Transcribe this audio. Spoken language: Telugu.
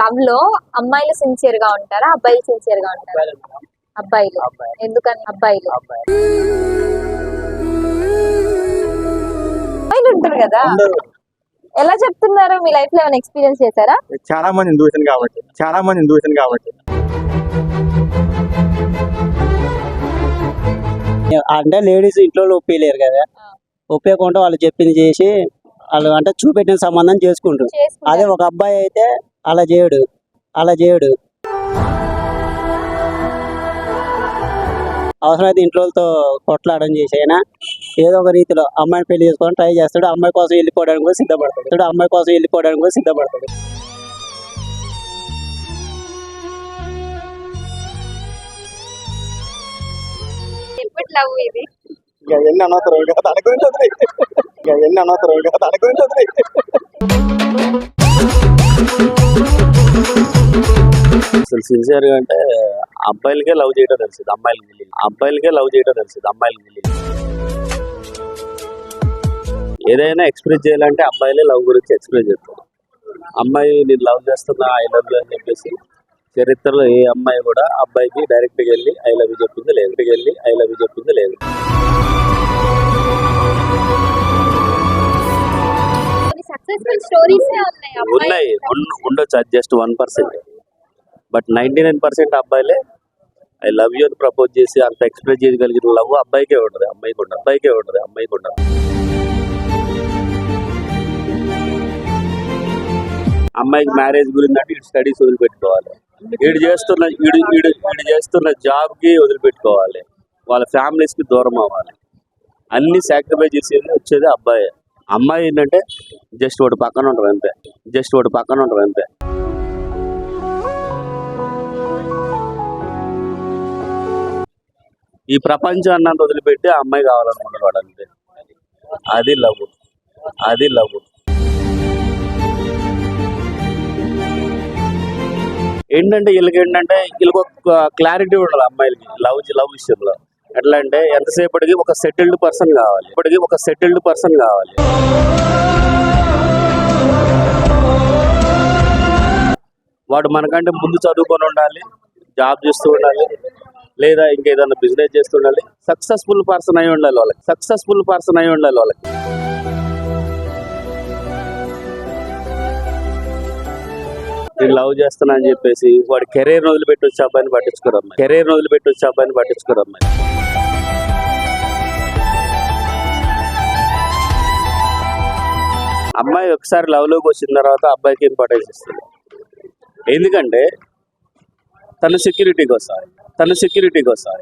లవ్లో అమ్మాయిలు సిన్సియర్గా ఉంటారా? అబ్బాయిలు సిన్సియర్గా ఉంటారా? అబ్బాయిలు అబ్బాయి. ఎందుకని? అబ్బాయిలు. అబ్బాయి. అబ్బాయిలు ఉంటారు కదా. ఎలా చెప్తున్నారు? మీ లైఫ్లో ఏమైనా ఎక్స్పీరియన్స్ చేశారా? చాలా మందిని చూసాను కాబట్టి. చాలా మందిని చూసాను కాబట్టి. అంటే లేడీస్ ఇంట్లో ఒప్పలేరు కదా. ఒప్పేయకుండా వాళ్ళు చెప్పింది చేసి వాళ్ళు అంటే చూపెట్టిన సంబంధం చేసుకుంటారు. అదే ఒక అబ్బాయి అయితే అలా చేయడు అలా చేయడు. అవసరమైతే ఇంట్లోతో కొట్లాడడం చేసి అయినా ఏదో ఒక రీతిలో అమ్మాయిని పెళ్ళి చేసుకొని ట్రై చేస్తాడు. అమ్మాయి కోసం వెళ్ళిపోవడానికి కూడా సిద్ధపడతాడు. అమ్మాయి కోసం వెళ్ళిపోవడానికి కూడా సిద్ధపడతాడు. ఎప్పటి లవ్ ఇది. ఇక ఎన్ని అనవసరం కదా దాని గురించి వదిలేయ్. ఇక ఎన్ని అనవసరం కదా దాని గురించి వదిలేయ్. సిన్సియర్గా అంటే అబ్బాయిలకే లవ్ చేయడం తెలుస్తుంది అమ్మాయిలకి తెలియదు. అబ్బాయిలకే లవ్ చేయడం తెలుస్తుంది అమ్మాయిలకి తెలియదు. ఏదైనా ఎక్స్ప్రెస్ చేయాలంటే అబ్బాయిలే లవ్ గురించి ఎక్స్ప్రెస్ చేస్తారు. అమ్మాయి నేను లవ్ చేస్తున్నా ఐ లవ్ యూ అని చెప్పేసి చరిత్రలో ఏ అమ్మాయి కూడా అబ్బాయికి డైరెక్ట్గా వెళ్ళి ఐ లవ్ యూ చెప్పింది లేదు. వెళ్ళి ఐ లవ్ యూ చెప్పింది లేదు. ఉన్నాయి? ఉండొచ్చు. Just one percent but ninety nine percent అబ్బాయిలే ఐ లవ్ యూ అని ప్రపోజ్ చేసి అంత ఎక్స్ప్రెస్ చేయగలిగిన లవ్ అబ్బాయికే ఉండదు అమ్మాయికి ఉండదు అబ్బాయికే ఉండదు అమ్మాయికి ఉండదు అమ్మాయికి మ్యారేజ్ గురించి అంటే ఇటు స్టడీస్ వదిలిపెట్టుకోవాలి. వీడు చేస్తున్న వీడు వీడు వీడు చేస్తున్న జాబ్కి వదిలిపెట్టుకోవాలి. వాళ్ళ ఫ్యామిలీస్కి దూరం అవ్వాలి. అన్ని సాక్రిఫైస్ చేసేది వచ్చేది అబ్బాయి. అమ్మాయి ఏంటంటే జస్ట్ ఒకటి పక్కన ఉంటారు అంతే జస్ట్ ఒకటి పక్కన ఉంటారు అంతే. ఈ ప్రపంచం అన్నంత వదిలిపెట్టి ఆ అమ్మాయి కావాలనుకుంటున్నాడు అంతే. అది లవ్. అది లవ్. ఏంటంటే వీళ్ళకి ఏంటంటే వీళ్ళకి ఒక క్లారిటీ ఉండాలి అమ్మాయిలకి. లవ్ లవ్ విషయంలో. ఎట్లా అంటే ఎంతసేపటికి ఒక సెటిల్డ్ పర్సన్ కావాలి. ఇప్పటికి ఒక సెటిల్డ్ పర్సన్ కావాలి. వాడు మనకంటే ముందు చదువుకొని ఉండాలి జాబ్ చేస్తూ ఉండాలి లేదా ఇంకేదైనా బిజినెస్ చేస్తుండాలి. సక్సెస్ఫుల్ పర్సన్ అయి ఉండాలి వాళ్ళకి. సక్సెస్ఫుల్ పర్సన్ అయి ఉండాలి వాళ్ళకి. నేను లవ్ చేస్తున్నా అని చెప్పేసి వాడి కెరీర్ వదిలిపెట్టి వచ్చే అబ్బాయిని పట్టించుకోరు అమ్మాయి. కెరీర్ వదిలిపెట్టి వచ్చే అబ్బాయిని పట్టించుకోరు అమ్మాయి. అమ్మాయి ఒకసారి లవ్లోకి వచ్చిన తర్వాత అబ్బాయికి ఇంపార్టెన్స్ ఇస్తుంది. ఎందుకంటే తన సెక్యూరిటీ కోసం. తన సెక్యూరిటీ కోసం